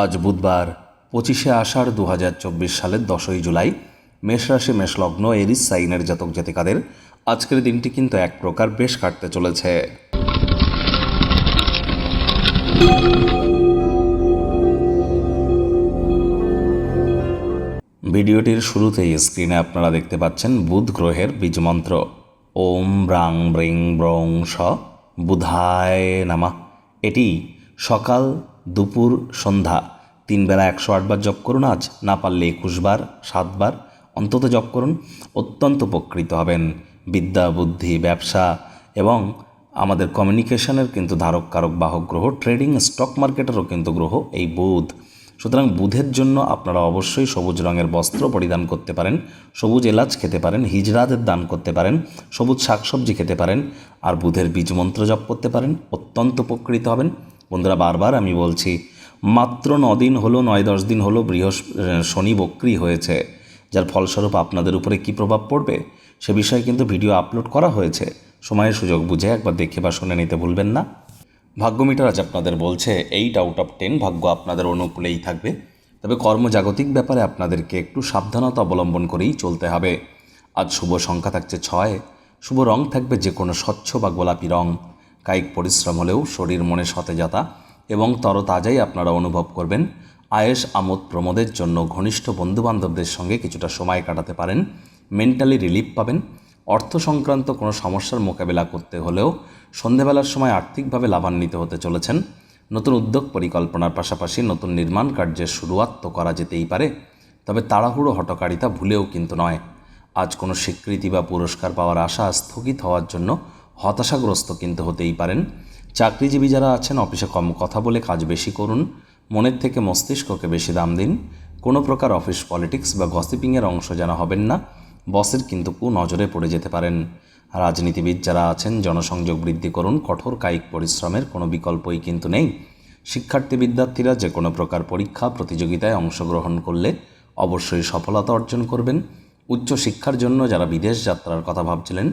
আজ বুধবার, পঁচিশে আষাঢ় দু হাজার চব্বিশ সালের দশই জুলাই, মেষ রাশি মেষলগ্ন এরিস, সাইনের জাতক জাতিকাদের আজকের দিনটি কিন্তু এক প্রকার বেশ কাটতে চলেছে। ভিডিওটির শুরুতেই স্ক্রিনে আপনারা দেখতে পাচ্ছেন বুধ গ্রহের বীজমন্ত্র ওম ব্রাং ব্রিং ব্রং স বুধায় নামা। এটি সকাল দুপুর, সন্ধ্যা। তিন বেলা একশো আটবার জপ করুন আজ, না পারলে একুশবার সাতবার অন্তত জপ করুন। অত্যন্ত উপকৃত হবেন। বিদ্যা, বুদ্ধি, ব্যবসা এবং আমাদের কমিউনিকেশনের কিন্তু ধারক কারক বাহক গ্রহ, ট্রেডিং স্টক মার্কেটেরও কিন্তু গ্রহ এই বুধ। সুতরাং বুধের জন্য আপনারা অবশ্যই সবুজ রঙের বস্ত্র পরিধান করতে পারেন, সবুজ এলাচ খেতে পারেন, হিজড়াদের দান করতে পারেন, সবুজ শাকসবজি খেতে পারেন, আর বুধের বীজ মন্ত্র জপ করতে পারেন, অত্যন্ত উপকৃত হবেন। বন্ধুরা, বারবার আমি বলছি, মাত্র দিন হলো, নয় দশ দিন হলো, বৃহস্প শনি বক্রি হয়েছে। যার ফলস্বরূপ আপনাদের উপরে কী প্রভাব পড়বে, সে বিষয়ে কিন্তু ভিডিও আপলোড করা হয়েছে। সময়ের সুযোগ বুঝে একবার দেখে বা শুনে নিতে ভুলবেন না। ভাগ্য মিটার আজ আপনাদের বলছে এইট আউট অফ টেন ভাগ্য আপনাদের অনুকূলেই থাকবে। তবে কর্মজাগতিক ব্যাপারে আপনাদেরকে একটু সাবধানতা অবলম্বন করেই চলতে হবে। আজ শুভ সংখ্যা থাকছে ছয়। শুভ রং থাকবে যে কোনো স্বচ্ছ বা গোলাপি রং। কায়িক পরিশ্রম হলেও শরীর মনে সতেজতা এবং তরতাজাই আপনারা অনুভব করবেন। আয়েস আমোদ প্রমোদের জন্য ঘনিষ্ঠ বন্ধুবান্ধবদের সঙ্গে কিছুটা সময় কাটাতে পারেন। মেন্টালি রিলিফ পাবেন। অর্থ সংক্রান্ত কোনো সমস্যার মোকাবেলা করতে হলেও সন্ধেবেলার সময় আর্থিকভাবে লাভান্বিত হতে চলেছেন। নতুন উদ্যোগ পরিকল্পনার পাশাপাশি নতুন নির্মাণ কার্যের শুরুয়াত তো করা যেতেই পারে, তবে তাড়াহুড়ো হটকারিতা ভুলেও কিন্তু নয়। আজ কোনো স্বীকৃতি বা পুরস্কার পাওয়ার আশা স্থগিত হওয়ার জন্য হতাশাগ্রস্ত কিন্তু হতেই পারেন। চাকরিজীবী যারা আছেন, অফিসে কম কথা বলে কাজ বেশি করুন। মনের থেকে মস্তিষ্ককে বেশি দাম দিন। কোনো প্রকার অফিস পলিটিক্স বা গসিপিংয়ের অংশ যেন হবেন না। বসের কিন্তু কু নজরে পড়ে যেতে পারেন। রাজনীতিবিদ যারা আছেন, জনসংযোগ বৃদ্ধি করুন। কঠোর কায়িক পরিশ্রমের কোনো বিকল্পই কিন্তু নেই। শিক্ষার্থী বিদ্যার্থীরা যে কোনো প্রকার পরীক্ষা, প্রতিযোগিতায় অংশগ্রহণ করলে অবশ্যই সফলতা অর্জন করবেন। উচ্চ শিক্ষার জন্য যারা বিদেশ যাত্রার কথা ভাবছিলেন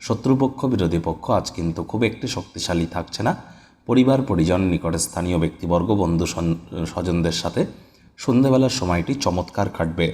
শত্রুপক্ষ, বিরোধী পক্ষ আজ কিন্তু খুব একটি শক্তিশালী থাকছে না। পরিবার, পরিজন, নিকটে স্থানীয় ব্যক্তিবর্গ, বন্ধু স্বজনদের সাথে সন্ধেবেলার সময়টি চমৎকার কাটবে।